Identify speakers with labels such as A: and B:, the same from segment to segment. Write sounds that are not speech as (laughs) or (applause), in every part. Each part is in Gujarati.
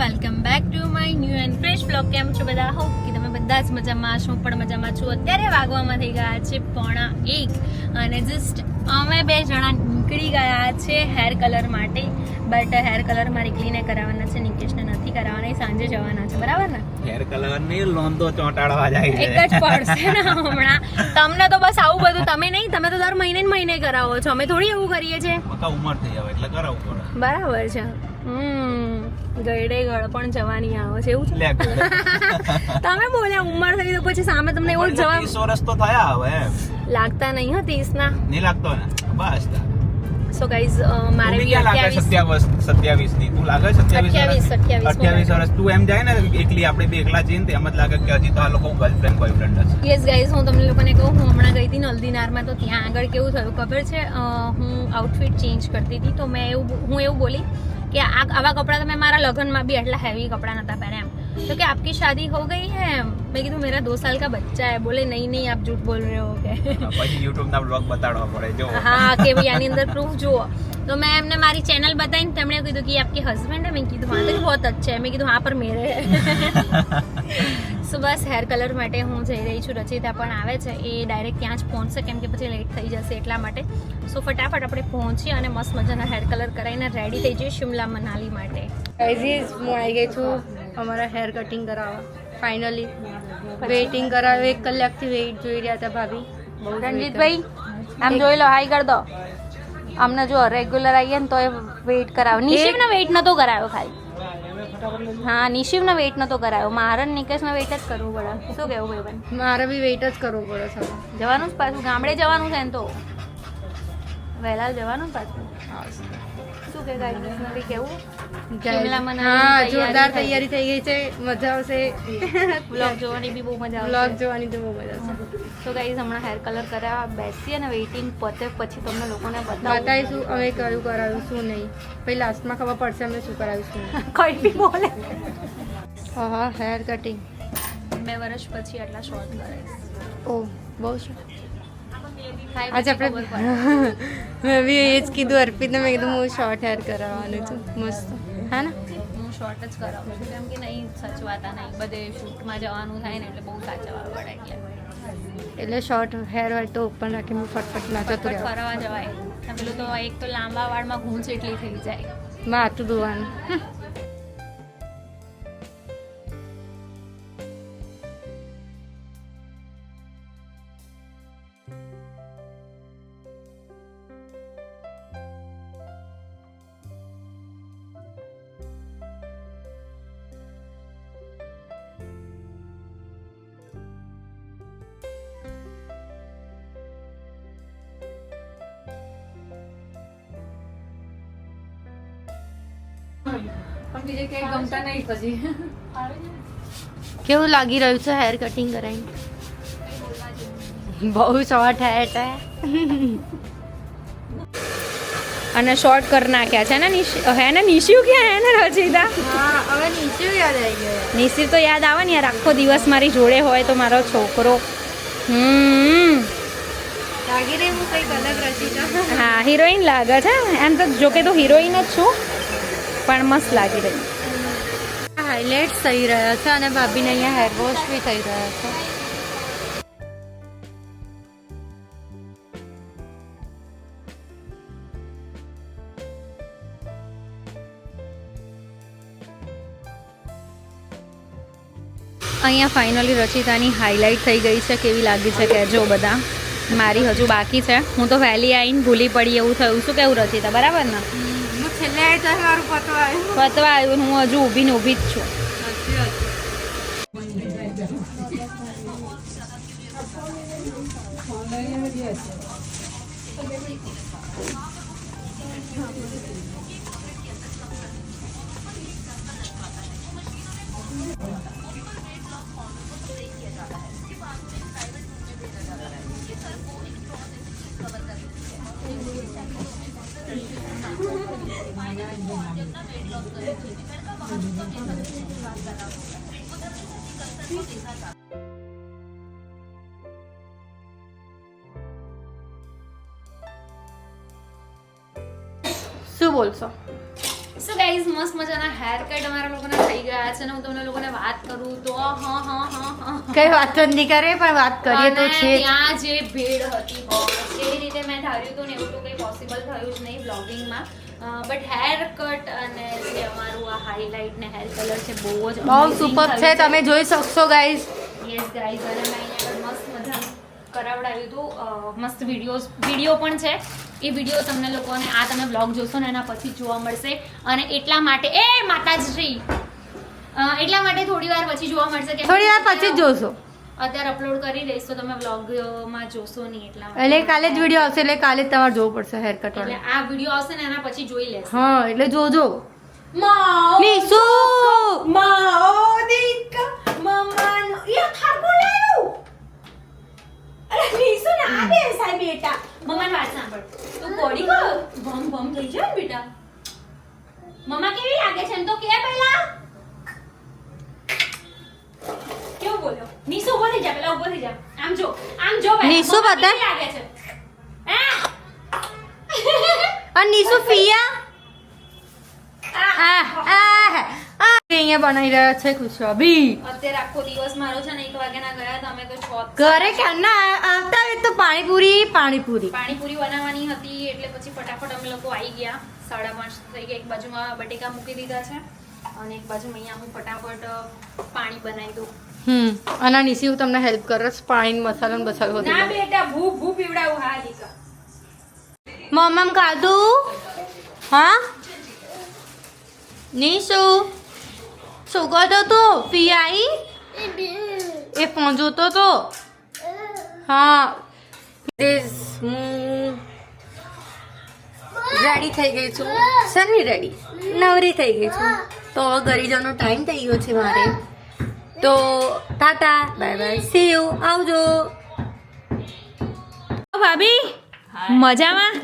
A: Welcome back to my new and fresh blog કેમ છો બધા? હોપ કે તમે બધા જ મજામાં છો પણ મજામાં છું. અત્યારે વાગવામાં થઈ ગયા છે પોણા એક અને જસ્ટ અમે બે જણા નીકળી ગયા છે હેર કલર માટે. બટ હેર કલર મારી ક્લીને કરાવવાના છે નિકેશને નથી કરાવવાના સાંજે જવાના છે. બરાબર ને?
B: હેર કલર ને લોંધો ચોંટાડવા જાય છે.
A: એક જ પડશે ને હમણાં. તમને તો બસ આવું બધું તમે નહીં તમે તો દર મહિને મહિને કરાવો છો. અમે થોડી એવું કરીએ છીએ.
B: ઉંમર થઈ આવે એટલે કરાવવું પડે.
A: બરાબર છે. ગયડે ગળ પણ જવાની આવે છે એવું છે? (laughs) તમે બોલ્યા ઉંમર થઈ તો પછી સામે તમને એવો જવાબ
B: ત્રીસ વર્ષ તો થયા હવે
A: લાગતા નહીં હો ત્રીસ ના
B: નહીં લાગતો ને? બસ
A: સો ગાઈઝ મારે બી
B: ક્યાં લાગે
A: અઠ્યાવીસ.
B: સત્યાવીસ સત્યાવીસની તું લાગે સત્યાવીસ
A: અઠ્યાવીસ, અઠ્યાવીસ
B: અઠ્યાવીસ વર્ષ. તું એમ જાય ને એકલી આપણે બે એકલા જઈને એમ જ લાગે કે હજી તો આ લોકો ગર્લફ્રેન્ડ બોયફ્રેન્ડ છે.
A: યસ ગાઈઝ હું તમને લોકોને કહું હું હમણાં ગઈ હતી નલદીનારમાં તો ત્યાં આગળ કેવું થયું ખબર છે? હું આઉટફિટ ચેન્જ કરતી હતી તો મેં એવું હું એવું બોલી કે આ આવા કપડાં તમે મારા લગ્નમાં બી એટલા હેવી કપડા નતા પહેરે એમ. તો કે આપકી શાદી હો ગઈ હે મેં કીધું મેરા દો સાલ કા બચ્ચા હે. બોલે નહીં નહીં આપ જૂઠ બોલ રહે હો કે.
B: પછી યુટ્યુબ ના બ્લોગ બતાડવા પડે જો
A: હા કે ભાઈ આની અંદર પ્રૂફ જુઓ. તો મેં એમને મારી ચેનલ બતાવીને તેમણે કીધું કે આપકે હસબન્ડ હે. મેં કીધું હા તો બહુ અચ્છા હે મેં કીધું હા પર મેરે (laughs) સો બસ હેર કલર માટે હું જઈ રહી છું. રચિતા પણ આવે છે. એ ડાયરેક્ટ ત્યાં જ પહોંચશે કેમ કે પછી લેટ થઈ જશે એટલા માટે. સો ફટાફટ આપણે પહોંચી અને મસ્ત મજાના હેર કલર કરાવીને રેડી થઈ જઈએ શિમલા મનાલી માટે.
C: હું આવી ગઈ છું અમારા હેર કટિંગ કરાવવા. ફાઇનલી વેઇટિંગ કરાવે. એક કલાકથી વેઇટ જોઈ રહ્યા હતા ભાભી.
A: રણજીતભાઈ આમ જોઈ લો હાઈ કરી દો. અમને જો રેગ્યુલર આવીએ ને તો એ વેઇટ કરાવો. નિશિવનો વેઇટ નતો કરાયો ખાલી. હા નિશિવનો વેઇટ નતો કરાયો. મારે ને નિકેશનો વેઇટ જ કરવું પડે. શું કેવું ભાઈ
C: મારે બી વેઇટ જ કરવો પડે સર
A: જવાનું જ પાછું. ગામડે જવાનું છે ને તો. વહેલા જવાનું પાછું. શું કે બી કેવું? શિમલા
C: હા
A: તૈયારી
C: જોરદાર. તૈયારી થઈ ગઈ છે. મજા આવશે. (laughs)
A: બ્લોગ જોવાની બી બહુ મજા આવશે.
C: જોવાની તો બહુ મજા આવશે.
A: તો ગાઈઝ હમણાં હેર કલર કરાવવા બેસીએ અને વેઇટિંગ પતે પછી તમને લોકોને
C: બતાવીશું હવે કયું કરાવ્યું શું નહીં. પછી લાસ્ટમાં ખબર પડશે અમે શું કરાવ્યું શું નહીં. (laughs)
A: કઈ બી બોલે.
C: હા હા હેર કટિંગ
A: બે વર્ષ પછી આટલા શોર્ટ કરાઈશ.
C: ઓ બહુ
A: થાય
C: આજે આપણે (laughs) મેં બી એ જ કીધું અર્પિતને મેં કીધું હું શોર્ટ હેર કરાવવાનું છું. મસ્ત. હા ને?
A: હું શોર્ટ જ કરાવું છું. કેમ કે નહીં સચવાતા નહીં. બધે શૂટમાં જવાનું થાય ને એટલે બહુ સાચવવા પડે એટલે.
C: એટલે શોર્ટ હેર હોય તો ઓપન રાખીને ફટફટ ના જતું
A: ફરવા જવાય. પેલું તો એક તો લાંબા વાળમાં ઘૂંચ એટલી થઈ જાય.
C: માથું ધોવાનું. કેવું લાગી રહ્યું છે હેર કટિંગ કરાવીને બહુ શોર્ટ હેર છે.
A: અને શોર્ટ કરી નાખ્યા છે. ને હે ને નિશિયું ક્યાં હે ને રચિતા?
C: હવે નિશિયું યાદ આવી ગયો.
A: નિશિર તો યાદ આવે ને યાર આખો દિવસ મારી જોડે હોય તો મારો છોકરો. હમ.
C: લાગી રહી હું કંઈક અલગ રચિતા.
A: હા હિરોઈન લાગે છે. એમ તો જોકે તો હિરોઈન જ છું. પણ મસ્ત લાગી રહી.
C: હાઇલાઇટ્સ થઈ રહ્યા છે અને ભાભીને અહીંયા હેર વોશ બી થઈ રહ્યા છે.
A: અહીંયા ફાઇનલી રચિતાની હાઇલાઇટ થઈ ગઈ છે. કેવી લાગી છે કહેજો બધા. મારી હજુ બાકી છે. હું તો વહેલી આવીને ભૂલી પડી એવું થયું. શું કેવું રચિતા? બરાબર ને?
C: હું છેલ્લે આવી તો પતવા આવ્યું
A: પતવા આવ્યું ને હું હજુ ઊભી ને ઊભી જ છું.
C: શું બોલશો?
A: સો ગાઈઝ મસ્ત મજાના હેર કટ અમારા લોકોના થઈ ગયા છે અને હું તમને લોકોને વાત કરું તો હા હા હા
C: કઈ વાત તો નહીં કરે પણ વાત કરીએ તો છે
A: ત્યાં જે ભીડ હતી રીતે મેં ધાર્યું હતું ને એવું તો કંઈ પોસિબલ થયું જ નહીં બ્લોગિંગમાં બટ હેર કટ અને જે અમારું આ હાઇલાઇટ ને હેર કલર છે બહુ જ
C: બહુ સુપર છે તમે જોઈ શકશો ગાઈઝ
A: યસ ગાઈઝ અને મેં અહીંયા મસ્ત મજા કરાવડાવ્યું હતું. મસ્ત વિડીયોઝ વીડિયો પણ છે. એ વીડિયો તમને લોકોને આ તમે બ્લોગ જોશો ને એના પછી જોવા મળશે. અને એટલા માટે એ માતાશ્રી એટલા માટે થોડી વાર પછી જોવા મળશે કે
C: થોડી વાર પછી જ જોશો.
A: અત્યારે અપલોડ કરી દઈશ તો તમે વ્લોગમાં જોશો નહીં એટલા
C: એટલે કાલે જ વીડિયો આવશે એટલે કાલે જ તમારે જોવું પડશે હેર કટ
A: એટલે આ વીડિયો આવશે ને એના પછી જોઈ લેશે.
C: હા એટલે જોજો.
A: માઓ
C: નીસુ
A: માઓ દીક મમ્માનો યા ખાકો લેલું અરે નીસુ ને આ બે સાહેબ બેટા મમ્માની વાત સાંભળ તું પડી ગયો ભમ ભમ થઈ જાય ને બેટા મમ્મા કેવી લાગે છે એમ તો કે પહેલા કેવું બોલ્યો નીસુ ઊભો થઈ જા પેલા ઊભો થઈ જા. આમ જો આમ જો
C: નીસુ બતા.
A: લાગે છે.
C: અને નીસુ ફિયા આ? આ. આ અહીંયા બનાવી રહ્યા છે ખુશાબી
A: અત્યારે આખો દિવસ મારો છે ને એક વાગ્યાના ગયા તો અમે તો છ
C: ઘરે ક્યારના આવતા હોય તો પાણીપુરી પાણીપુરી.
A: પાણીપુરી બનાવવાની હતી એટલે પછી ફટાફટ અમે લોકો આવી ગયા. સાડા પાંચ થઈ ગયા. એક બાજુમાં બટેકા મૂકી દીધા છે અને એક બાજુ અહીંયા હું ફટાફટ પાણી બનાવી દઉં.
C: હમ. અને નિશી હું તમને હેલ્પ કરીશ પાણી મસાલો બસાલો
A: ના બેટા ભૂ ભૂ પીવડાવું હા દીકા
C: મમ્મમ ખાધું? હા? નિશુ? શું કરતો તો ફી આવી એ ફોન જોતો તો હા. હું રેડી થઈ ગઈ છું. સની રેડી નવરી થઈ ગઈ છું. તો જવાનો ટાઈમ થઈ ગયો છે મારે. તો tata bye bye. See you આવજો. ભાભી મજામાં?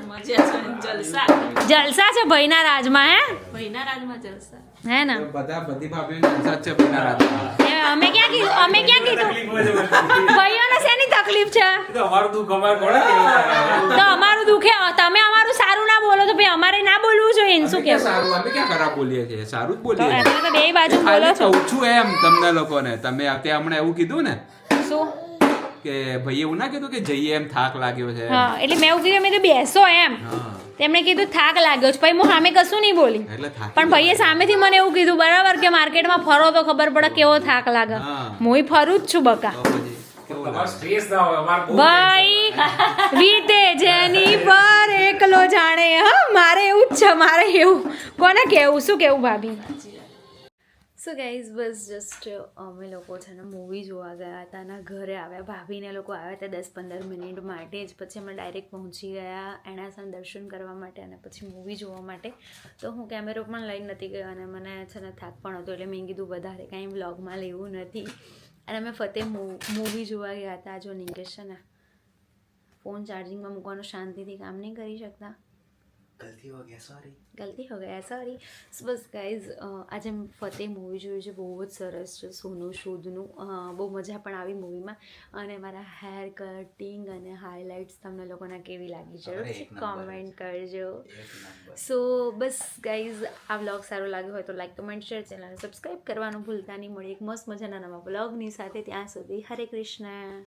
D: જલસા.
A: જલસા છે ભાઈના રાજમાં હે?
D: ભાઈના રાજમાં જલસા.
A: હે ને?
B: બધા બધી ભાભીઓને જ છે ભાઈના
A: અમે ક્યાં કીધું અમે ક્યાં કીધું? ભાઈઓને શેની તકલીફ છે?
B: અમારું દુઃખ અમારે કોણે
A: તો અમારું દુખે તમે અમારું સારું ના બોલો તો ભાઈ અમારે ના બોલવું જોઈએ એમ શું કે
B: સારું? અમે ક્યાં ખરાબ બોલીએ છીએ? સારું જ બોલીએ છીએ.
A: તો બે બાજુ બોલો છો.
B: ઓછું છું એમ તમને લોકોને. તમે અત્યારે હમણાં એવું કીધું ને કે ભાઈ એવું ના કીધું કે જઈએ એમ થાક લાગ્યો છે?
A: હા એટલે મેં એવું કીધું મેં કીધું બેસો એમ.
B: હા.
A: તેમણે કીધું થાક લાગ્યો છે. પછી હું સામે કશું નહીં બોલી. પણ ભાઈએ સામેથી મને એવું કીધું બરાબર કે માર્કેટમાં ફરો તો ખબર પડે કેવો થાક લાગે.
B: હા.
A: ફરું જ છું બકા. ભાઈ વીતે જેની પર એકલો જાણે. હા મારે એવું જ છે મારે એવું. કોને કેવું શું કેવું ભાભી? સો ગાઈઝ બસ જસ્ટ અમે લોકો છે ને મૂવી જોવા ગયા હતા અને ઘરે આવ્યા. ભાભીને લોકો આવ્યા હતા દસ પંદર મિનિટ માટે. જ પછી અમે ડાયરેક્ટ પહોંચી ગયા એના સામે દર્શન કરવા માટે અને પછી મૂવી જોવા માટે. તો હું કેમેરો પણ લઈ નથી ગયો અને મને છે ને થાક પણ હતો એટલે મેં કીધું વધારે કાંઈ વ્લોગમાં લેવું નથી. અને અમે ફતેહ મૂવી જોવા ગયા હતા જો નિકેશ છે ને ફોન ચાર્જિંગમાં મૂકવાનું શાંતિથી કામ નહીં કરી શકતા. ગલતી હો ગયા સોરી બસ ગાઈઝ આજે ફતે ફતેહ મૂવી જોયું છે બહુ જ સરસ છે સોનું શોધનું. બહુ મજા પણ આવી મૂવીમાં અને મારા હેર કટિંગ અને હાઇલાઇટ્સ તમને લોકોને કેવી લાગી
B: છે
A: કોમેન્ટ કરજો. સો બસ ગાઈઝ આ બ્લોગ સારો લાગ્યો હોય તો like comment share channel subscribe કરવાનું ભૂલતા નહીં. મળી એક મસ્ત મજાના નવા બ્લોગની સાથે. ત્યાં સુધી હરે કૃષ્ણ.